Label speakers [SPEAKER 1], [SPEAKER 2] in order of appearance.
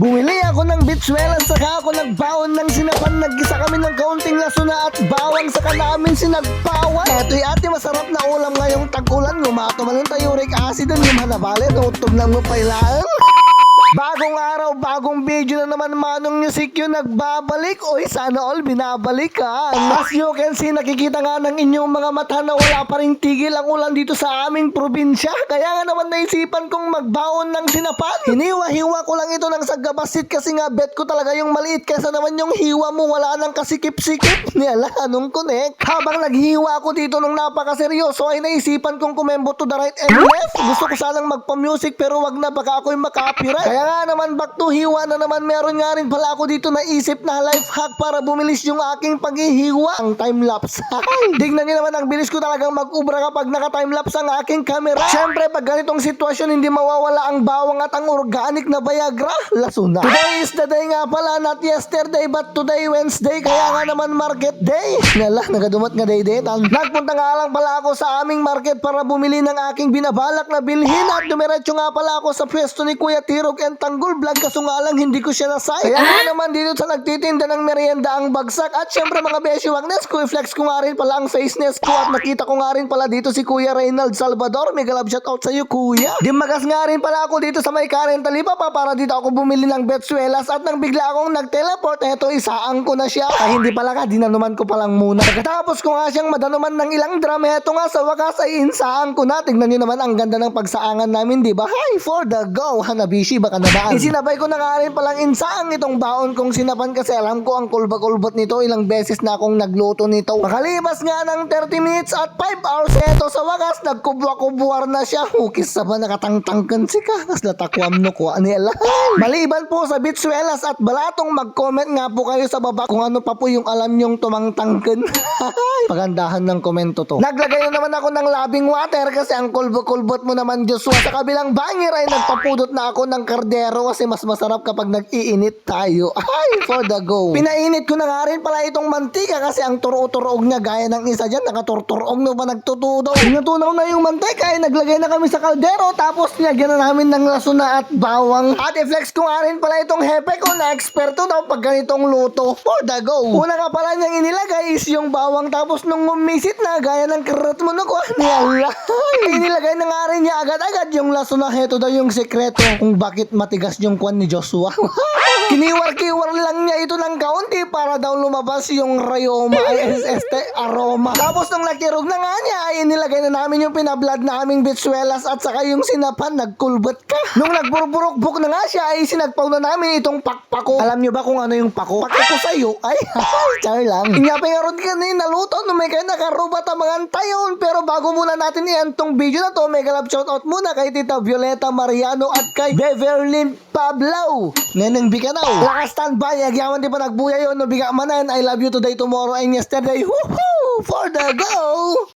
[SPEAKER 1] Bumili ako ng bitsuelas saka ako nagbaon ng sinapan. Naggisa kami ng kaunting lasuna at bawang saka namin sinagpawan. Eto'y ate masarap na ulam ngayong tag-ulan. Ngumato man yung uric acid Yung manabali, tutob lang mo pailaan Bagong araw, bagong video na naman manong si Q nagbabalik. Oy, sana all binabalikan. As you can see, nakikita nga ng inyong mga mata na wala pa rin tigil ang ulan dito sa aming probinsya. Kaya nga naman naisipan kong magbaon ng sinapan. Hiniwa-hiwa ko lang ito ng sagabasit kasi nga bet ko talaga yung maliit kesa naman yung hiwa mo wala nang kasikip-sikip. Niyala, anong connect? Habang naghiwa ako dito ng napakaseryoso ay naisipan kong kumembo to the right and left. Gusto ko sanang magpa-music pero wag na baka ako'y makapiright. Kaya nga naman back to hiwa na naman meron nga rin pala ako dito naisip na life hack para bumilis yung aking paghihiwa. Ang time-lapse. Tignan nyo naman ang bilis ko talagang mag-ubra kapag naka-time-lapse ang aking camera. Siyempre pag ganitong sitwasyon hindi mawawala ang bawang at ang organic na Viagra. Lasuna. Today is the day nga pala not yesterday but today Wednesday kaya nga naman market day. Nala, nagadumat nga day day. Nagpunta nga lang pala ako sa aming market para bumili ng aking binabalak na bilhin at dumiretso nga pala ako sa pwesto ni Kuya Tirog and Tanggol Vlog kaso nga lang hindi ko siya nasay. Kaya nga naman dito sa nagtitinda ng merienda ang bagsak at syempre mga beshi wagnes ko i-flex ko nga rin pala ang faceness ko at nakita ko nga rin pala dito si Kuya Reynald Salvador. Mega love shout out sa iyo Kuya. Dimagas nga rin pala ako dito sa may Karen Talipapa para dito ako bumili ng betsuelas at nang bigla akong nag-teleport eto isaan ko na siya. Ay hindi pala ka dinanuman ko palang muna. Pagkatapos ko nga siyang madanuman ng ilang drum eto nga sa wakas ay insaan ko na. Tignan niyo naman ang ganda ng pagsaangan namin di ba? Hi for the go Hanabishi baka nabaan. Isinabay ko na nga rin palang insaang itong baon kong sinapan kasi alam ko ang kulba-kulbot nito ilang beses na akong nagluto nito. Makalipas nga ng 30 minutes at 5 hours eto sa wakas nagkubwa-kubwar na siya. Hukis sa ba nakatangtangkan si ka. Kas natakwam no ko ani ala. Maliban po sa bitsuelas at balatong mag-comment nga po kayo sa baba kung ano pa po yung alam nyong tumangtangkan. Pagandahan ng komento to. Naglagay na naman ako ng labing water kasi ang kulbo-kulbot mo naman Joshua. Sa kabilang bangir ay nagpapudot na ako ng kardero kasi mas masarap kapag nag-iinit tayo. Ay, for the go. Pinainit ko na nga rin pala itong mantika kasi ang turo-turoog niya gaya ng isa dyan. Nakaturturog na ba nagtutudaw. Natunaw na yung mantika ay naglagay na kami sa kaldero tapos nilagyan na namin ng lasuna at bawang. At i-flex ko nga rin pala itong hepe ko na eksperto daw pag ganitong luto. For the go. Una nga pala niyang inilagay is yung bawang tapos nung umisit na gaya ng karat mo na ko. Niyala. Inilagay na nga rin niya agad-agad yung lasuna. Heto daw yung sekreto kung bakit matigas yung kwan ni Joshua. Kiniwar-kiwar lang niya ito ng kaunti para daw lumabas yung rayoma ay este aroma. Tapos nung nakirog na nga niya ay inilagay na namin yung pinablad naming bitsuelas at saka yung sinapan nagkulbot ka. Nung nagburburok-buk na nga siya ay sinagpaw na namin itong pakpako. Alam niyo ba kung ano yung pako? Pako ko sa'yo. Ay, char lang. Inya pa nga ron kanina naluto no may kaya nakarubat ang mga tayon. Pero bago muna natin iyan tong video na to, mega love shoutout muna kay Tita Violeta Mariano at kay Beverly Pablo. Neneng Bicanaw. Lakas standby. Agyaman di pa nagbuya yun. No, biga manan. I love you today, tomorrow, and yesterday. Woohoo! For the go!